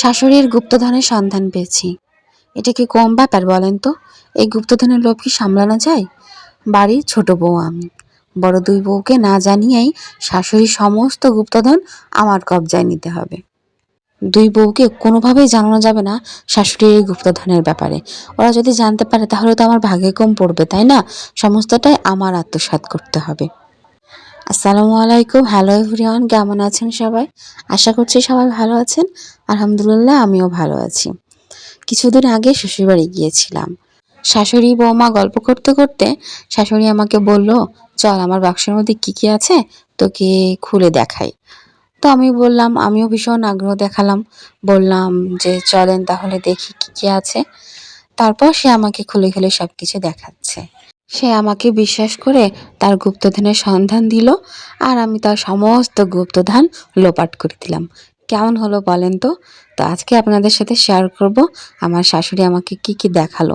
শাশুড়ির গুপ্তধনের সন্ধান পেয়েছি। এটা কি কম ব্যাপার বলেন তো? এই গুপ্তধনের লোভ কি সামলানো যায়? বাড়ির ছোট বউ আমি। বড় দুই বউকে না জানিয়েই শাশুড়ির সমস্ত গুপ্তধন আমার কবজায় নিতে হবে। দুই বউকে কোনোভাবেই জানানো যাবে না শাশুড়ির এই গুপ্তধনের ব্যাপারে। ওরা যদি জানতে পারে তাহলে তো আমার ভাগে কম পড়বে, তাই না? সমস্তটাই আমার আত্মসাৎ করতে হবে। আসসালামু আলাইকুম। হ্যালো এভরিওয়ান কেমন আছেন সবাই? আশা করছি সবাই ভালো আছেন। আলহামদুলিল্লাহ, আমিও ভালো আছি। কিছুদিন আগে শ্বশুরবাড়ি গিয়েছিলাম। শাশুড়ি বৌমা গল্প করতে করতে শাশুড়ি আমাকে বলল, চল, আমার বাক্সের মধ্যে কি কি আছে? তোকে খুলে দেখাই। তো আমি বললাম, আমিও ভীষণ আগ্রহ দেখালাম। বললাম যে, চলেন তাহলে দেখি কি কি আছে। তারপর সে আমাকে খুলে খুলে সব কিছু দেখাচ্ছে। সে আমাকে বিশ্বাস করে তার গুপ্তধনের সন্ধান দিল আর আমি তার সমস্ত গুপ্তধন লোপাট করে দিলাম। কেমন হলো বলেন তো? তো আজকে আপনাদের সাথে শেয়ার করব। আমার শাশুড়ি আমাকে কি কি দেখাল?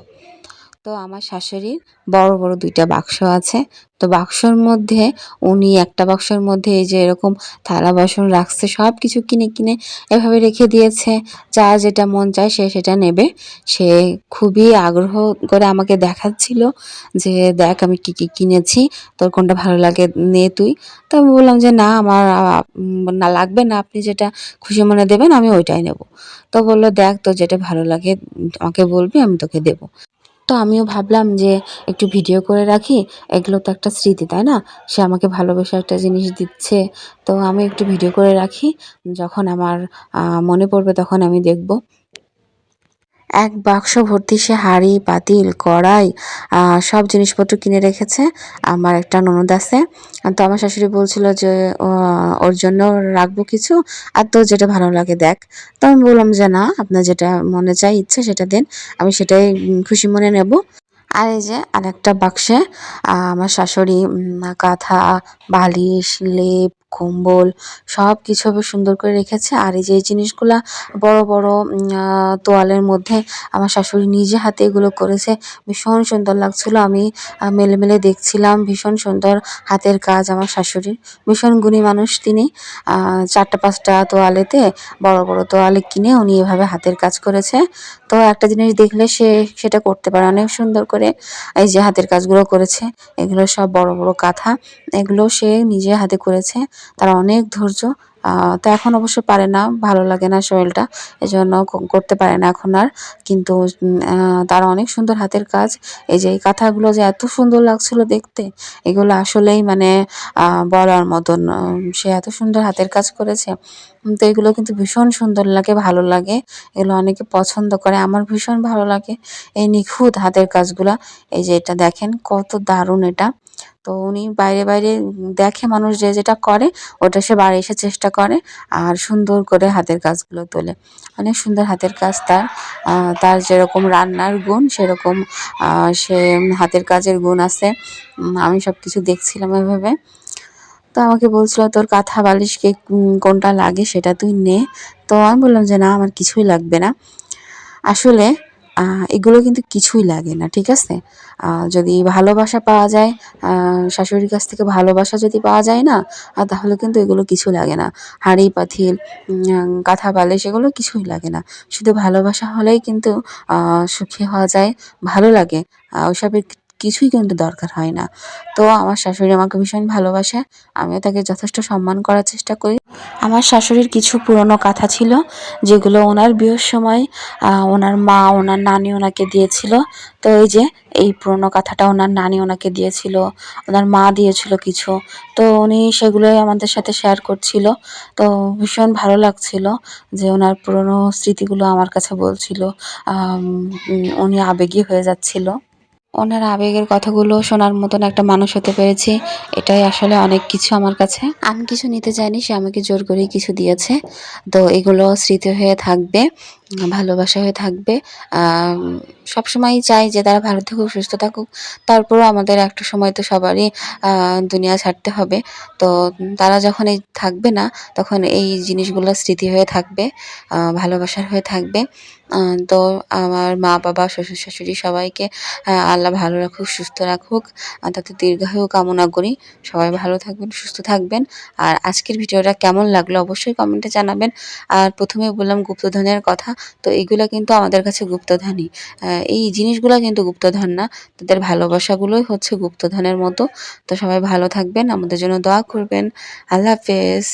তো আমার শাশুড়ির বড় বড় দুইটা বাক্স আছে। তো বাক্সর মধ্যে উনি একটা বাক্সর মধ্যে এই যে এরকম থালা, বাসন রাখছে সব কিছু কিনে কিনে এভাবে রেখে দিয়েছে। যা যেটা মন চায় সে সেটা নেবে। সে খুবই আগ্রহ করে আমাকে দেখাচ্ছিল যে, দেখ আমি কি কি কিনেছি, তোর কোনটা ভালো লাগে নে তুই। তো আমি বললাম যে, না, আমার না লাগবে না, আপনি যেটা খুশি মনে দেবেন আমি ওইটাই নেব। তো বলল, দেখ তোর যেটা ভালো লাগে, আমাকে বলবি, আমি তোকে দেবো। তো আমিও ভাবলাম যে একটু ভিডিও করে রাখি। এগুলো তো একটা স্মৃতি, তাই না? সে আমাকে ভালোবেসে একটা জিনিস দিচ্ছে। তো আমি একটু ভিডিও করে রাখি। যখন আমার মনে পড়বে তখন আমি দেখব। এক বাক্স ভর্তি সে হাঁড়ি পাতিল কড়াই সব জিনিসপত্র কিনে রেখেছে। আমার একটা ননদ আছে। তো আমার শাশুড়ি বলছিল যে ওর জন্য রাখব কিছু, আর তোর যেটা ভালো লাগে দেখ। তো আমি বললাম যে, না, আপনার যেটা মনে চাই, ইচ্ছে, সেটা দিন। আমি সেটাই খুশি মনে নেব। আর এই যে আরেকটা বাক্সে আমার শাশুড়ি কাঁথা, বালিশ, লেপ কম্বল সব কিছু সুন্দর করে রেখেছে। আর এই যে জিনিসগুলা বড় বড় তোয়ালের মধ্যে আমার শাশুড়ি নিজে হাতে এগুলো করেছে। ভীষণ সুন্দর লাগছিল। আমি মেলে মেলে দেখছিলাম। ভীষণ সুন্দর হাতের কাজ আমার শাশুড়ির। ভীষণ গুণী মানুষ তিনি। চারটা পাঁচটা তোয়ালেতে বড় বড় তোয়ালে কিনে উনি এভাবে হাতের কাজ করেছে। তো একটা জিনিস দেখলে সে, সেটা করতে পারে। অনেক সুন্দর করে এই যে হাতের কাজগুলো করেছে। এগুলো সব বড় বড় কাঁথা। এগুলো সে নিজে হাতে করেছে। তার অনেক ধৈর্য তো এখন অবশ্য পারে না, ভালো লাগে না শরীরটা, এজন্য করতে পারে না এখন আর, কিন্তু তার অনেক সুন্দর হাতের কাজ, এই যে এই কাঁথাগুলো যে এত সুন্দর লাগছিল দেখতে, এগুলো আসলেই মানে বলার মতন সে এত সুন্দর হাতের কাজ করেছে তো এগুলো কিন্তু ভীষণ সুন্দর লাগে, ভালো লাগে, এগুলো অনেকে পছন্দ করে, আমার ভীষণ ভালো লাগে, এই নিখুঁত হাতের কাজগুলা, এই যে এটা দেখেন, কত দারুণ এটা তো উনি বাইরে বাইরে দেখে মানুষ যে যেটা করে, ওটা সে বাড়ি এসে চেষ্টা করে আর সুন্দর করে হাতের কাজগুলো তোলে। অনেক সুন্দর হাতের কাজ তার। তার যেরকম রান্নার গুণ, সেরকম সে হাতের কাজের গুণ আছে। আমি সব কিছু দেখছিলাম এভাবে। তো আমাকে বলছিল, তোর কাঁথা বালিশকে কোনটা লাগে সেটা তুই নে। তো আমি বললাম যে, না, আমার কিছুই লাগবে না। আসলে এগুলো কিন্তু কিছুই লাগে না, ঠিক আছে? যদি ভালোবাসা পাওয়া যায় শাশুড়ির কাছ থেকে ভালোবাসা যদি পাওয়া যায় না তাহলে কিন্তু এগুলো কিছু লাগে না। হাঁড়ি পাথিল কাঁথা, বালিশ এগুলো কিছুই লাগে না। শুধু ভালোবাসা হলেই কিন্তু সুখী হওয়া যায়, ভালো লাগে। ওসবের কিছুই কিন্তু দরকার হয় না। তো আমার শাশুড়ি আমাকে ভীষণ ভালোবাসে। আমিও তাকে যথেষ্ট সম্মান করার চেষ্টা করি। আমার শাশুড়ির কিছু পুরনো কাঁথা ছিল, যেগুলো ওনার বিয়ের সময় ওনার মা, ওনার নানি ওনাকে দিয়েছিল। তো এই যে, এই পুরনো কাঁথাটা ওনার নানি ওনাকে দিয়েছিল, ওনার মা দিয়েছিল কিছু। তো উনি সেগুলোই আমাদের সাথে শেয়ার করছিল। তো ভীষণ ভালো লাগছিল যে ওনার পুরনো স্মৃতিগুলো আমার কাছে বলছিল। উনি আবেগী হয়ে যাচ্ছিল। ওনার আবেগের কথাগুলো শোনার মতন একটা মানুষ হতে পেরেছি। এটাই আসলে অনেক কিছু আমার কাছে। আমি কিছু নিতে চাইনি, সে আমাকে জোর করেই কিছু দিয়েছে। তো এগুলো স্মৃতি হয়ে থাকবে। ভালোবাসা হয়ে থাকবে। আম, সবসময়ই চাই যে তারা ভালো থাকুক সুস্থ থাকুক। তারপরও আমাদের একটা সময় তো সবারই দুনিয়া ছাড়তে হবে। তো তারা যখন এই থাকবে না তখন এই জিনিসগুলো স্মৃতি হয়ে থাকবে ভালোবাসার হয়ে থাকবে। তো আমার মা বাবা শ্বশুর শাশুড়ি সবাইকে আল্লাহ ভালো রাখুক সুস্থ রাখুক তাতে দীর্ঘায়ু কামনা করি। সবাই ভালো থাকবেন সুস্থ থাকবেন। আর আজকের ভিডিওটা কেমন লাগল অবশ্যই কমেন্টে জানাবেন। আর প্রথমে বললাম গুপ্তধনের কথা তো এগুলা কিন্তু আমাদের কাছে গুপ্তধনই। এই জিনিসগুলা কিন্তু গুপ্তধন না, তাদের ভালোবাসাগুলোই হচ্ছে গুপ্তধনের মতো। তো সবাই ভালো থাকবেন, আমাদের জন্য দোয়া করবেন। আল্লাহ হাফেজ।